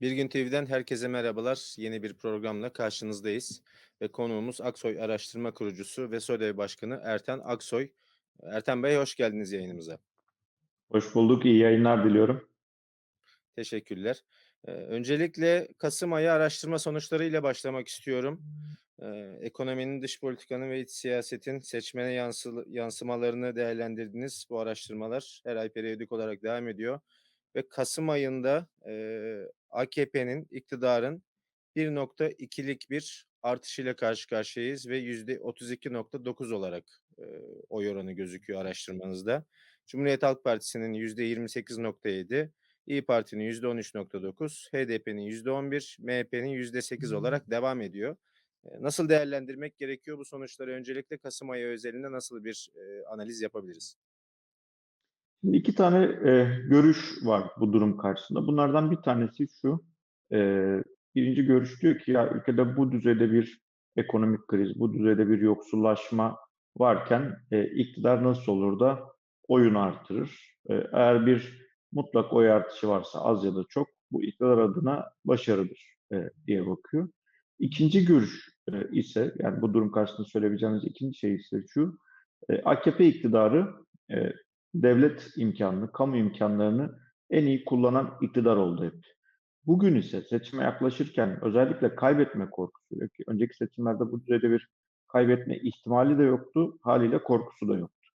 Bir Gün TV'den herkese merhabalar. Yeni bir programla karşınızdayız ve konuğumuz Aksoy Araştırma Kurucusu ve SODEV Başkanı Erten Aksoy. Erten Bey hoş geldiniz yayınımıza. Hoş bulduk, iyi yayınlar diliyorum. Teşekkürler. Eee, öncelikle kasım ayı araştırma sonuçlarıyla başlamak istiyorum. Eee, ekonominin, dış politikanın ve iç siyasetin seçmene yansılı yansımalarını değerlendirdiniz. Bu araştırmalar her ay periyodik olarak devam ediyor ve kasım ayında, eee, AKP'nin, iktidarın 1.2'lik bir artışıyla karşı karşıyayız ve %32.9 olarak, eee, oy oranı gözüküyor araştırmanızda. Cumhuriyet Halk Partisi'nin %28.7, İYİ Parti'nin %13.9, HDP'nin %11, MHP'nin %8 olarak devam ediyor. Nasıl değerlendirmek gerekiyor bu sonuçları? Öncelikle kasım ayı özelinde nasıl bir, eee, analiz yapabiliriz? Şimdi 2 tane, eee, görüş var bu durum karşısında. Bunlardan bir tanesi şu, eee, 1'inci görüş diyor ki ya ülkede bu düzeyde bir ekonomik kriz, bu düzeyde bir yoksullaşma varken, eee, iktidar nasıl olur da oyunu artırır? Eee, eğer bir mutlak oy artışı varsa az ya da çok bu iktidar adına başarıdır, eee, diye bakıyor. 2'nci görüş, eee, ise yani bu durum karşısında söyleyebileceğimiz 2'nci şey ise şu, eee, AKP iktidarı, eee, devlet imkânını, kamu imkânlarını en iyi kullanan iktidar oldu hep. Bugün ise seçime yaklaşırken özellikle kaybetme korkusuyla ki önceki seçimlerde bu düzeyde bir kaybetme ihtimali de yoktu, hâliyle korkusu da yoktu.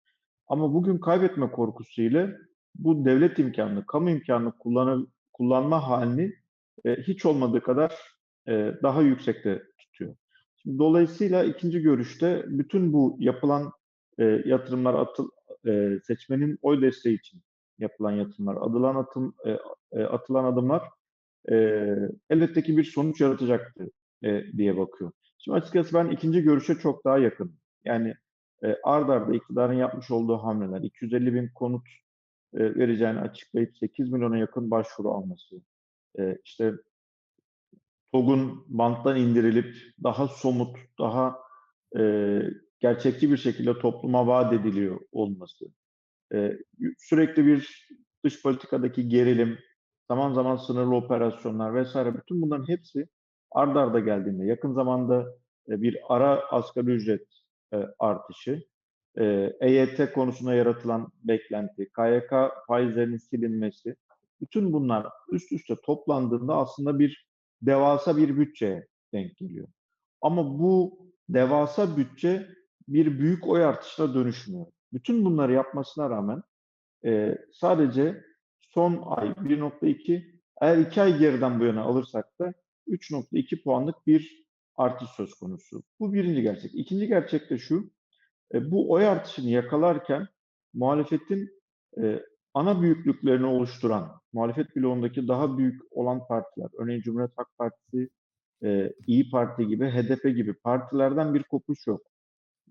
Ama bugün kaybetme korkusuyla bu devlet imkânını, kamu imkânını kullanı kullanma hâlini, eee, hiç olmadığı kadar, eee, daha yüksekte tutuyor. Şimdi dolayısıyla 2'nci görüşte bütün bu yapılan, eee, yatırımlar atıl eee, seçmenin oy desteği için yapılan yatırımlar, adılan atım eee, atılan adımlar, eee, elbette ki bir sonuç yaratacaktır, eee, diye bakıyor. Şimdi açıkçası ben 2'nci görüşe çok daha yakınım. Yani, eee, art arda iktidarın yapmış olduğu hamleler, 250.000 konut, eee, vereceğini açıklayıp 8.000.000'a yakın başvuru alması, eee, işte TOG'un banttan indirilip daha somut, daha, eee, gerçekçi bir şekilde topluma vaat ediliyor olması, sürekli bir dış politikadaki gerilim, zaman zaman sınırlı operasyonlar vs. bütün bunların hepsi art arda geldiğinde, yakın zamanda, eee, bir ara asgari ücret, eee, artışı, EYT konusunda yaratılan beklenti, KYK faizlerinin silinmesi, bütün bunlar üst üste toplandığında aslında bir devasa bir bütçeye denk geliyor. Ama bu devasa bütçe bir büyük oy artışına dönüşmüyor. Bütün bunları yapmasına rağmen, eee, sadece son ay 1.2 eğer 2 ay geriden bu yana alırsak da 3.2 puanlık bir artış söz konusu. Bu 1'inci gerçek. 2'nci gerçek de şu, eee, bu oy artışını yakalarken muhalefetin, eee, ana büyüklüklerini oluşturan, muhalefet bloğundaki daha büyük olan partiler, örneğin Cumhuriyet Halk Partisi, eee, İYİ Parti gibi, HDP gibi partilerden bir kopuş yok.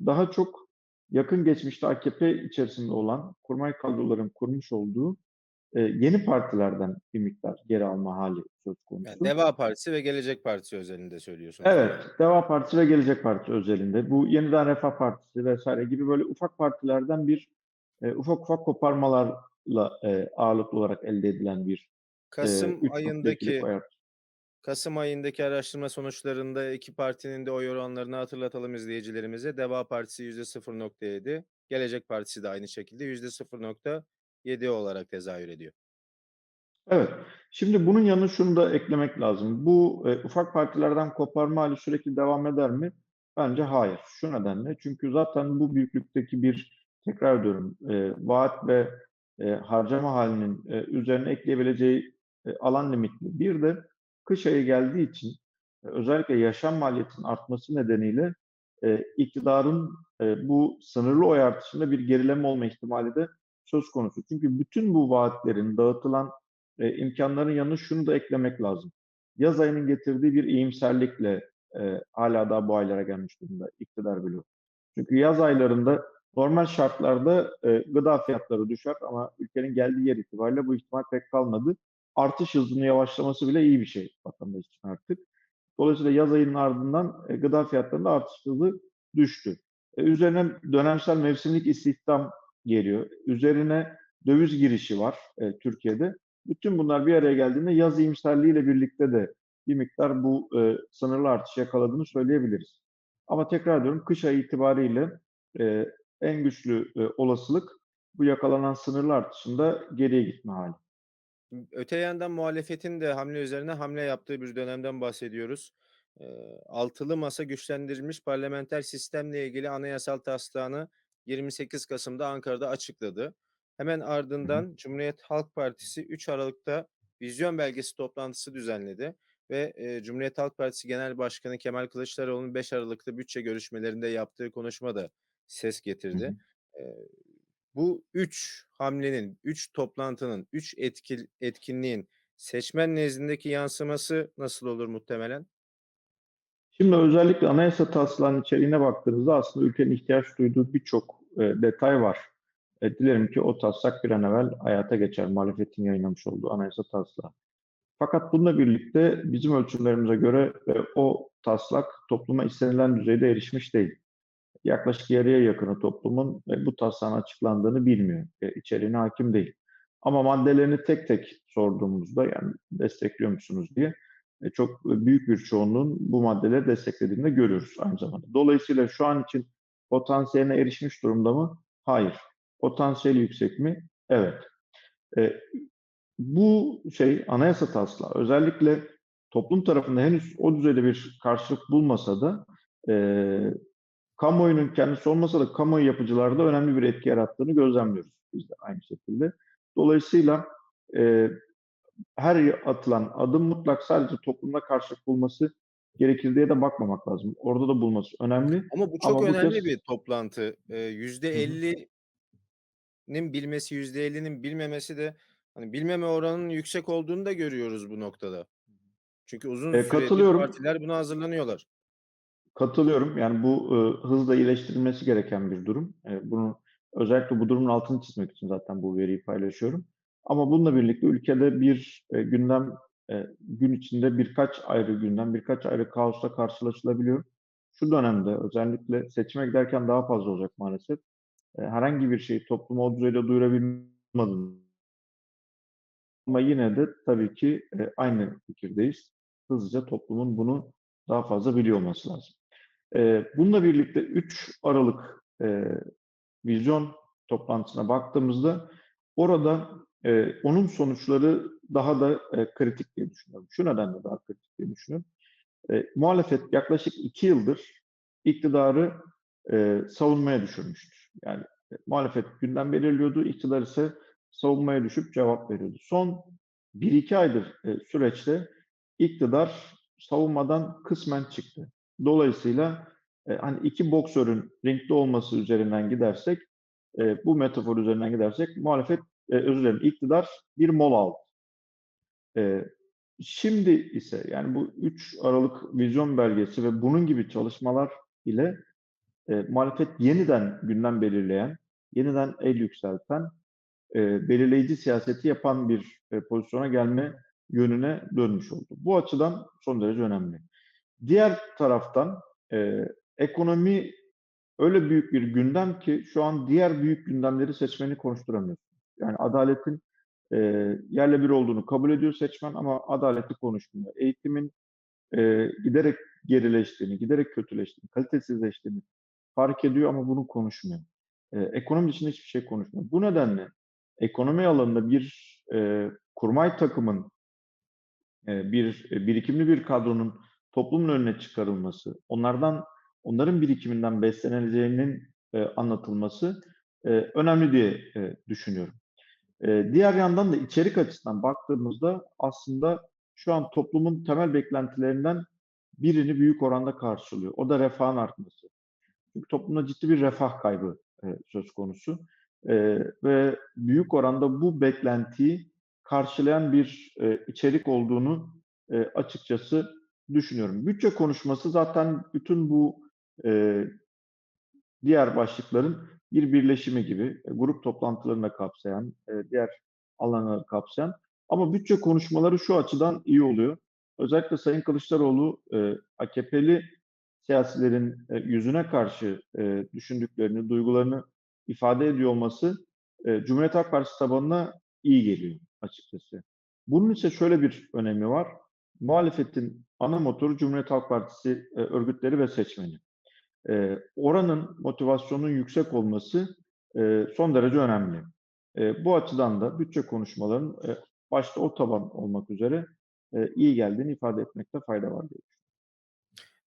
Daha çok yakın geçmişte AKP içerisinde olan kurmay kadroların kurmuş olduğu, eee, yeni partilerden bir miktar geri alma hâli söz Yani konusu. Deva Partisi ve Gelecek Partisi özelinde söylüyorsunuz. Evet, Deva Partisi ve Gelecek Partisi özelinde. Bu Yeniden Refah Partisi vs. gibi böyle ufak partilerden bir, eee, ufak ufak koparmalarla, eee, ağırlıklı olarak elde edilen bir, Kasım 3.2'lik ayındaki. Kasım ayındaki araştırma sonuçlarında 2 partinin de oy oranlarını hatırlatalım izleyicilerimize. Deva Partisi %0.7, Gelecek Partisi de aynı şekilde %0.7 olarak tezahür ediyor. Evet. Şimdi bunun yanına şunu da eklemek lazım. Bu, eee, ufak partilerden koparma hâli sürekli devam eder mi? Bence hayır. Şu nedenle, çünkü zaten bu büyüklükteki bir, tekrar ediyorum, eee, vaat ve, eee, harcama hâlinin, eee, üzerine ekleyebileceği, eee, alan limitli. Bir de kış ayı geldiği için, eee, özellikle yaşam maliyetinin artması nedeniyle, eee, iktidarın, eee, bu sınırlı oy artışında bir gerileme olma ihtimali de söz konusu. Çünkü bütün bu vaatlerin, dağıtılan, eee, imkânların yanına şunu da eklemek lazım. Yaz ayının getirdiği bir iyimserlikle, eee, hâlâ daha bu aylara gelmiş durumda iktidar bloğu. Çünkü yaz aylarında normal şartlarda, eee, gıda fiyatları düşer ama ülkenin geldiği yer itibariyle bu ihtimal pek kalmadı. Artış hızının yavaşlaması bile iyi bir şey vatandaş için artık. Dolayısıyla yaz ayının ardından, eee, gıda fiyatlarında artış hızı düştü. E, üzerine dönemsel mevsimlik istihdam geliyor. Üzerine döviz girişi var, eee, Türkiye'de. Bütün bunlar bir araya geldiğinde yaz iyimserliğiyle birlikte de bir miktar bu e, sınırlı artışı yakaladığını söyleyebiliriz. Ama tekrar diyorum kış ayı itibariyle e, en güçlü e, olasılık bu yakalanan sınırlı artışında geriye gitme hali. Öte yandan muhalefetin de hamle üzerine hamle yaptığı bir dönemden bahsediyoruz. Altılı masa güçlendirilmiş parlamenter sistemle ilgili anayasal taslağını 28 Kasım'da Ankara'da açıkladı. Hemen Hı hı. ardından Cumhuriyet Halk Partisi 3 Aralık'ta vizyon belgesi toplantısı düzenledi ve eee, Cumhuriyet Halk Partisi Genel Başkanı Kemal Kılıçdaroğlu'nun 5 Aralık'ta bütçe görüşmelerinde yaptığı konuşma da ses Hı hı. getirdi. Bu 3 hamlenin, 3 toplantının, 3 etkil etkinliğin seçmen nezdindeki yansıması nasıl olur muhtemelen? Şimdi özellikle anayasa taslağının içeriğine baktığınızda aslında ülkenin ihtiyaç duyduğu birçok e, detay var. E, dilerim ki o taslak bir an evvel hayata geçer. Muhalefetin yayınlamış olduğu anayasa taslağı. Fakat bununla birlikte bizim ölçümlerimize göre e, o taslak topluma istenilen düzeyde erişmiş değil. Yaklaşık yarıya yakını toplumun e, bu taslağın açıklandığını bilmiyor. E, hakim değil. Ama maddelerini tek tek sorduğumuzda yani destekliyor musunuz diye e, çok büyük bir çoğunluğun bu maddeleri desteklediğini de görüyoruz aynı zamanda. Dolayısıyla şu an için potansiyeline erişmiş durumda mı? Hayır. Potansiyeli yüksek mi? Evet. E, bu şey anayasa taslağı özellikle toplum tarafında henüz o düzeyde bir karşılık bulmasa da e, kamuoyunun kendisi olmasa da kamuoyu yapıcılarda önemli bir etki yarattığını gözlemliyoruz biz de aynı şekilde. Dolayısıyla e, her atılan adım mutlak sadece toplumda karşılık bulması gerekir diye de bakmamak lazım. Orada da bulması önemli. Ama bu Ama çok bu önemli kez bir toplantı. Hı hı. %50'nin bilmesi, %50'nin bilmemesi de hani bilmeme oranının yüksek olduğunu da görüyoruz bu noktada. Çünkü uzun E, süredir katılıyorum. partiler buna hazırlanıyorlar. Katılıyorum. Yani bu e, hızla iyileştirilmesi gereken bir durum. E, bunu özellikle bu durumun altını çizmek için zaten bu veriyi paylaşıyorum. Ama bununla birlikte ülkede bir e, gündem e, gün içinde birkaç ayrı gündem, birkaç ayrı kaosla karşılaşılabiliyor. Şu dönemde özellikle seçime giderken daha fazla olacak maalesef. E, herhangi bir şeyi topluma o düzeyde duyurabilmedim. Ama yine de tabii ki e, aynı fikirdeyiz. Hızlıca toplumun bunu daha fazla biliyor olması lazım. E, bununla birlikte 3 Aralık vizyon toplantısına baktığımızda orada onun sonuçları daha da kritik diye düşünüyorum. Şu nedenle daha kritik diye düşünüyorum. Muhalefet yaklaşık iki yıldır iktidarı savunmaya düşürmüştür. Yani muhalefet gündem belirliyordu, iktidar ise savunmaya düşüp cevap veriyordu. Son 1-2 aydır süreçte iktidar savunmadan kısmen çıktı. Dolayısıyla e, hani iki boksörün ringde olması üzerinden gidersek, e, bu metafor üzerinden gidersek muhalefet, e, özür dilerim, iktidar bir mola aldı. E, şimdi ise yani bu 3 Aralık vizyon belgesi ve bunun gibi çalışmalar ile e, muhalefet yeniden gündem belirleyen, yeniden el yükselten, e, belirleyici siyaseti yapan bir e, pozisyona gelme yönüne dönmüş oldu. Bu açıdan son derece önemli. Diğer taraftan e, ekonomi öyle büyük bir gündem ki şu an diğer büyük gündemleri seçmeni konuşturamıyor. Yani adaletin e, yerle bir olduğunu kabul ediyor seçmen ama adaleti konuşmuyor. Eğitimin e, giderek gerileştiğini, giderek kötüleştiğini, kalitesizleştiğini fark ediyor ama bunu konuşmuyor. E, ekonomi dışında hiçbir şey konuşmuyor. Bu nedenle ekonomi alanında bir e, kurmay takımın, e, bir e, birikimli bir kadronun toplumun önüne çıkarılması, onlardan onların birikiminden beslenileceğinin e, anlatılması e, önemli diye e, düşünüyorum. E, diğer yandan da içerik açısından baktığımızda aslında şu an toplumun temel beklentilerinden birini büyük oranda karşılıyor. O da refahın artması. Çünkü toplumda ciddi bir refah kaybı e, söz konusu e, ve büyük oranda bu beklentiyi karşılayan bir e, içerik olduğunu e, açıkçası düşünüyorum. Bütçe konuşması zaten bütün bu e, diğer başlıkların bir birleşimi gibi e, grup toplantılarını kapsayan, e, diğer alanları kapsayan ama bütçe konuşmaları şu açıdan iyi oluyor. Özellikle Sayın Kılıçdaroğlu e, AKP'li siyasilerin e, yüzüne karşı e, düşündüklerini, duygularını ifade ediyor olması e, Cumhuriyet Halk Partisi tabanına iyi geliyor açıkçası. Bunun ise şöyle bir önemi var. Muhalefetin ana motoru Cumhuriyet Halk Partisi e, örgütleri ve seçmeni. E, oranın motivasyonunun yüksek olması e, son derece önemli. E, bu açıdan da bütçe konuşmaların e, başta o taban olmak üzere e, iyi geldiğini ifade etmekte fayda var diye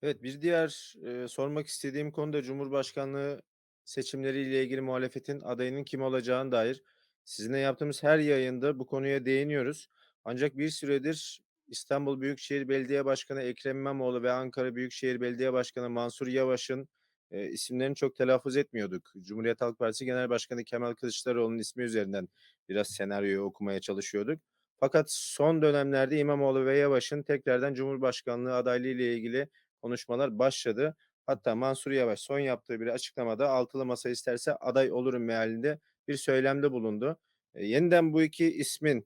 Evet, bir diğer, eee, sormak istediğim konu da Cumhurbaşkanlığı seçimleriyle ilgili muhalefetin adayının kim olacağına dair. Sizinle yaptığımız her yayında bu konuya değiniyoruz. Ancak bir süredir İstanbul Büyükşehir Belediye Başkanı Ekrem İmamoğlu ve Ankara Büyükşehir Belediye Başkanı Mansur Yavaş'ın, eee, isimlerini çok telaffuz etmiyorduk. Cumhuriyet Halk Partisi Genel Başkanı Kemal Kılıçdaroğlu'nun ismi üzerinden biraz senaryoyu okumaya çalışıyorduk. Fakat son dönemlerde İmamoğlu ve Yavaş'ın tekrardan Cumhurbaşkanlığı adaylığı ile ilgili konuşmalar başladı. Hatta Mansur Yavaş son yaptığı bir açıklamada altılı masa isterse aday olurum mealinde bir söylemde bulundu. E, yeniden bu iki ismin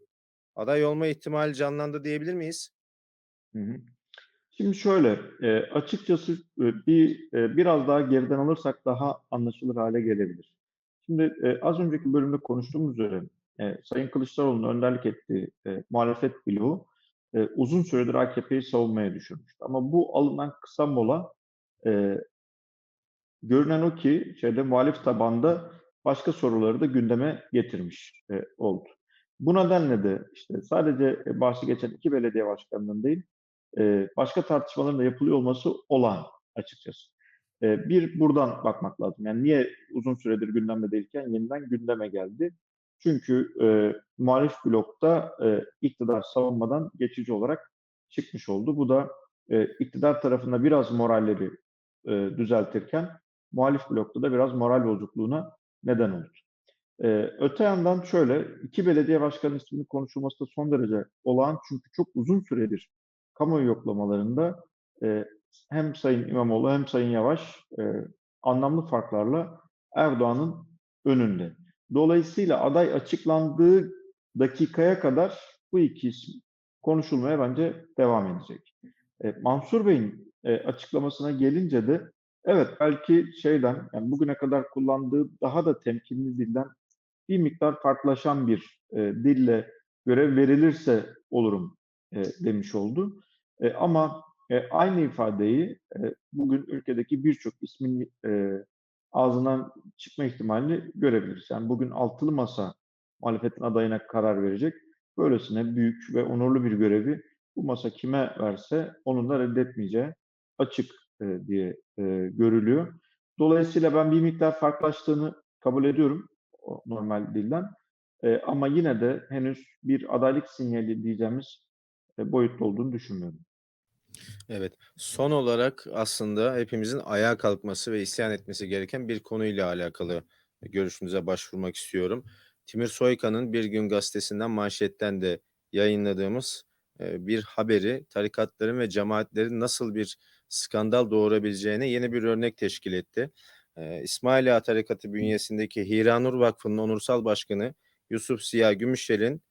aday olma ihtimali canlandı diyebilir miyiz? Hı hı. Şimdi şöyle, e, açıkçası e, bir e, biraz daha geriden alırsak daha anlaşılır hale gelebilir. Şimdi e, az önceki bölümde konuştuğumuz üzere e, Sayın Kılıçdaroğlu'nun önderlik ettiği e, muhalefet bloğu e, uzun süredir AKP'yi savunmaya düşürmüştü. Ama bu alınan kısa mola e, görünen o ki şeyde muhalif tabanda başka soruları da gündeme getirmiş e, oldu. Bu nedenle de işte sadece e, bahsi geçen iki belediye başkanının değil, e, başka tartışmaların da yapılıyor olması olağan açıkçası. E, bir buradan bakmak lazım. Yani niye uzun süredir gündemde değilken yeniden gündeme geldi? Çünkü e, muhalif blokta e, iktidar savunmadan geçici olarak çıkmış oldu. Bu da e, iktidar tarafında biraz moralleri e, düzeltirken muhalif blokta da biraz moral bozukluğuna neden oldu. Ee, öte yandan şöyle, iki belediye başkanı isminin konuşulması da son derece olağan çünkü çok uzun süredir kamuoyu yoklamalarında e, hem Sayın İmamoğlu hem Sayın Yavaş e, anlamlı farklarla Erdoğan'ın önünde. Dolayısıyla aday açıklandığı dakikaya kadar bu iki isim konuşulmaya bence devam edecek. E, Mansur Bey'in e, açıklamasına gelince de evet belki şeyden yani bugüne kadar kullandığı daha da temkinli dilden bir miktar farklılaşan bir e, dille görev verilirse olurum e, demiş oldu. E, ama e, aynı ifadeyi e, bugün ülkedeki birçok ismin e, ağzından çıkma ihtimalini görebiliriz. Yani bugün altılı masa muhalefetin adayına karar verecek. Böylesine büyük ve onurlu bir görevi bu masa kime verse onun da reddetmeyeceği açık e, diye e, görülüyor. Dolayısıyla ben bir miktar farklılaştığını kabul ediyorum normal dilden. E, ama yine de henüz bir adaylık sinyali diyeceğimiz e, boyutta olduğunu düşünmüyorum. Evet. Son olarak aslında hepimizin ayağa kalkması ve isyan etmesi gereken bir konuyla alakalı görüşünüze başvurmak istiyorum. Timur Soykan'ın Bir Gün Gazetesi'nden manşetten de yayınladığımız e, bir haberi tarikatların ve cemaatlerin nasıl bir skandal doğurabileceğine yeni bir örnek teşkil etti. E, İsmaila Tarikatı bünyesindeki Hiranur Vakfı'nın onursal başkanı Yusuf Ziya Gümüşel'in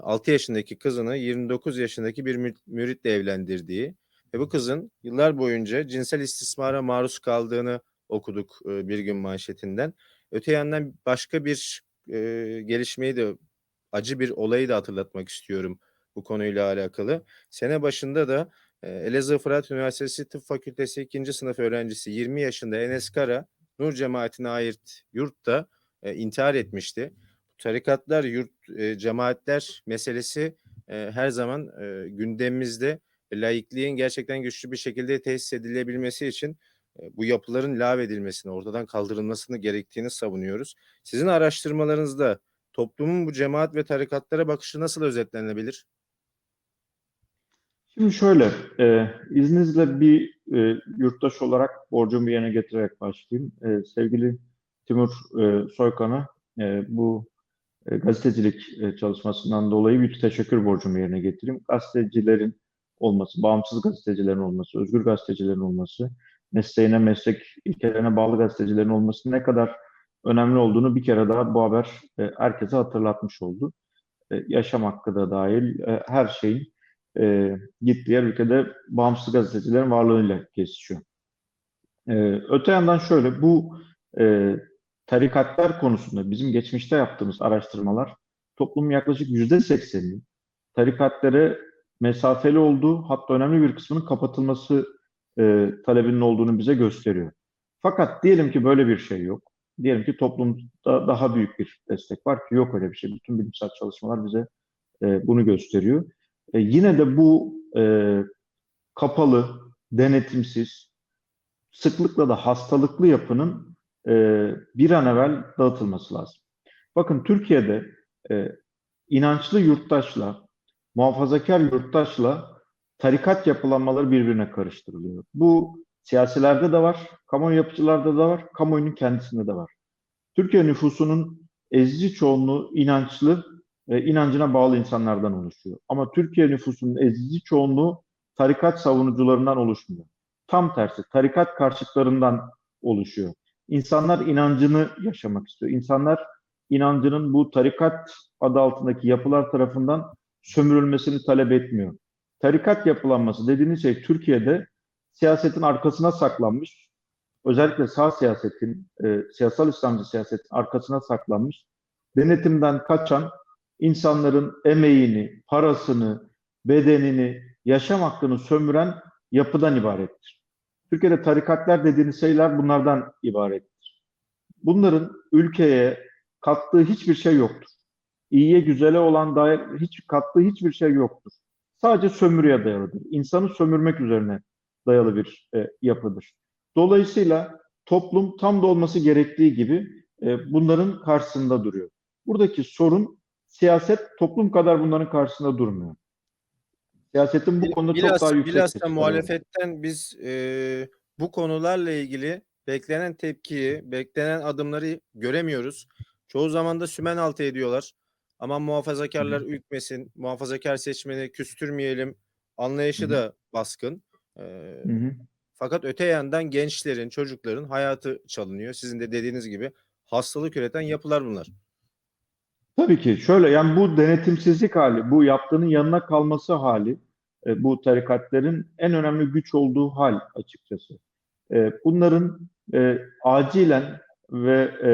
6 yaşındaki kızını 29 yaşındaki bir mü- müritle evlendirdiği ve bu kızın yıllar boyunca cinsel istismara maruz kaldığını okuduk e, bir gün manşetinden. Öte yandan başka bir e, gelişmeyi de acı bir olayı da hatırlatmak istiyorum bu konuyla alakalı. Sene başında da e, Elazığ Fırat Üniversitesi Tıp Fakültesi 2. sınıf öğrencisi 20 yaşında Enes Kara Nur cemaatine ait yurtta e, intihar etmişti. Tarikatlar, yurt, e, cemaatler meselesi e, her zaman e, gündemimizde. Laikliğin gerçekten güçlü bir şekilde tesis edilebilmesi için e, bu yapıların lağvedilmesini, ortadan kaldırılmasını gerektiğini savunuyoruz. Sizin araştırmalarınızda toplumun bu cemaat ve tarikatlara bakışı nasıl özetlenebilir? Şimdi şöyle, e, izninizle bir e, yurttaş olarak borcumu yerine getirerek başlayayım. E, sevgili Timur e, Soykan'a e, bu e, gazetecilik e, çalışmasından dolayı bir teşekkür borcumu yerine getireyim. Gazetecilerin olması, bağımsız gazetecilerin olması, özgür gazetecilerin olması, mesleğine, meslek ilkelerine bağlı gazetecilerin olması ne kadar önemli olduğunu bir kere daha bu haber e, herkese hatırlatmış oldu. E, yaşam hakkı da dahil e, her şeyin e, gittiği yer ülkede bağımsız gazetecilerin varlığıyla kesişiyor. E, öte yandan şöyle, bu e, tarikatlar konusunda bizim geçmişte yaptığımız araştırmalar toplumun yaklaşık yüzde sekseninin tarikatlere mesafeli olduğu hatta önemli bir kısmının kapatılması e, talebinin olduğunu bize gösteriyor. Fakat diyelim ki böyle bir şey yok. Diyelim ki toplumda daha büyük bir destek var ki yok öyle bir şey. Bütün bilimsel çalışmalar bize e, bunu gösteriyor. E, yine de bu e, kapalı, denetimsiz, sıklıkla da hastalıklı yapının e, bir an evvel dağıtılması lazım. Bakın Türkiye'de e, inançlı yurttaşla, muhafazakar yurttaşla tarikat yapılanmaları birbirine karıştırılıyor. Bu siyasilerde de var, kamuoyu yapıcılarda da var, kamuoyunun kendisinde de var. Türkiye nüfusunun ezici çoğunluğu inançlı, e, inancına bağlı insanlardan oluşuyor. Ama Türkiye nüfusunun ezici çoğunluğu tarikat savunucularından oluşmuyor. Tam tersi, tarikat karşıtlarından oluşuyor. İnsanlar inancını yaşamak istiyor. İnsanlar inancının bu tarikat adı altındaki yapılar tarafından sömürülmesini talep etmiyor. Tarikat yapılanması dediğiniz şey Türkiye'de siyasetin arkasına saklanmış, özellikle sağ siyasetin, e, siyasal İslamcı siyasetin arkasına saklanmış, denetimden kaçan, insanların emeğini, parasını, bedenini, yaşam hakkını sömüren yapıdan ibarettir. Türkiye'de tarikatlar dediğiniz şeyler bunlardan ibarettir. Bunların ülkeye kattığı hiçbir şey yoktur. İyiye güzele olan dair hiç kattığı hiçbir şey yoktur. Sadece sömürüye dayalıdır. İnsanı sömürmek üzerine dayalı bir e, yapıdır. Dolayısıyla toplum tam da olması gerektiği gibi e, bunların karşısında duruyor. Buradaki sorun siyaset toplum kadar bunların karşısında durmuyor. Siyasetin bu konuda Bilhassa, çok daha yüksek bilhassa muhalefetten biz e, bu konularla ilgili beklenen tepkiyi, beklenen adımları göremiyoruz. Çoğu zaman da sümen altı ediyorlar. Ama muhafazakarlar ürkmesin, muhafazakar seçmeni küstürmeyelim anlayışı Hı hı. da baskın. E, Hı hı. fakat öte yandan gençlerin, çocukların hayatı çalınıyor. Sizin de dediğiniz gibi hastalık üreten yapılar bunlar. Tabii ki şöyle yani bu denetimsizlik hali, bu yaptığının yanına kalması hali, e, bu tarikatların en önemli güç olduğu hal açıkçası. E, bunların e, acilen ve e,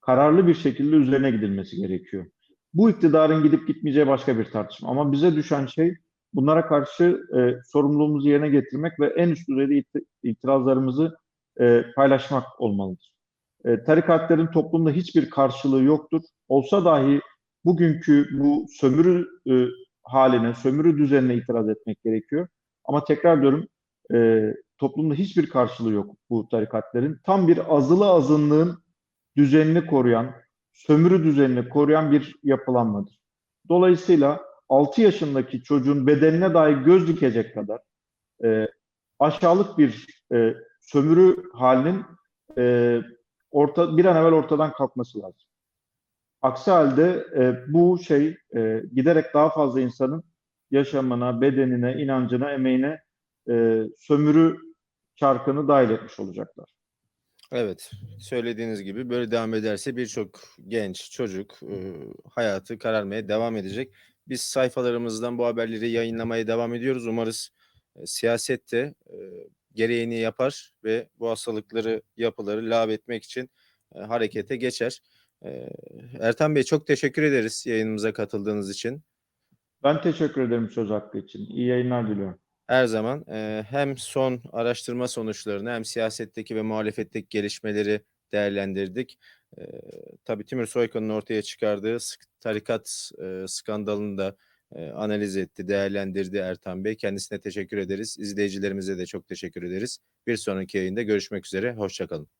kararlı bir şekilde üzerine gidilmesi gerekiyor. Bu iktidarın gidip gitmeyeceği başka bir tartışma. Ama bize düşen şey bunlara karşı e, sorumluluğumuzu yerine getirmek ve en üst düzeyde it- itirazlarımızı e, paylaşmak olmalıdır. E, tarikatların toplumda hiçbir karşılığı yoktur. Olsa dahi bugünkü bu sömürü e, haline, sömürü düzenine itiraz etmek gerekiyor. Ama tekrar diyorum, e, toplumda hiçbir karşılığı yok bu tarikatların. Tam bir azılı azınlığın düzenini koruyan, sömürü düzenini koruyan bir yapılanmadır. Dolayısıyla 6 yaşındaki çocuğun bedenine dahi göz dikecek kadar e, aşağılık bir e, sömürü halinin e, orta, bir an evvel ortadan kalkması lazım. Aksi halde e, bu şey e, giderek daha fazla insanın yaşamına, bedenine, inancına, emeğine e, sömürü çarkını dahil etmiş olacaklar. Evet, söylediğiniz gibi böyle devam ederse birçok genç, çocuk e, hayatı kararmaya devam edecek. Biz sayfalarımızdan bu haberleri yayınlamaya devam ediyoruz. Umarız e, siyaset de e, gereğini yapar ve bu hastalıkları, yapıları lağv etmek için e, harekete geçer. E, Ertan Bey çok teşekkür ederiz yayınımıza katıldığınız için. Ben teşekkür ederim söz hakkı için. İyi yayınlar diliyorum. Her zaman e, hem son araştırma sonuçlarını hem siyasetteki ve muhalefetteki gelişmeleri değerlendirdik. E, tabii Timur Soykan'ın ortaya çıkardığı tarikat e, skandalını da analiz etti, değerlendirdi Ertan Bey. Kendisine teşekkür ederiz. İzleyicilerimize de çok teşekkür ederiz. Bir sonraki yayında görüşmek üzere. Hoşçakalın.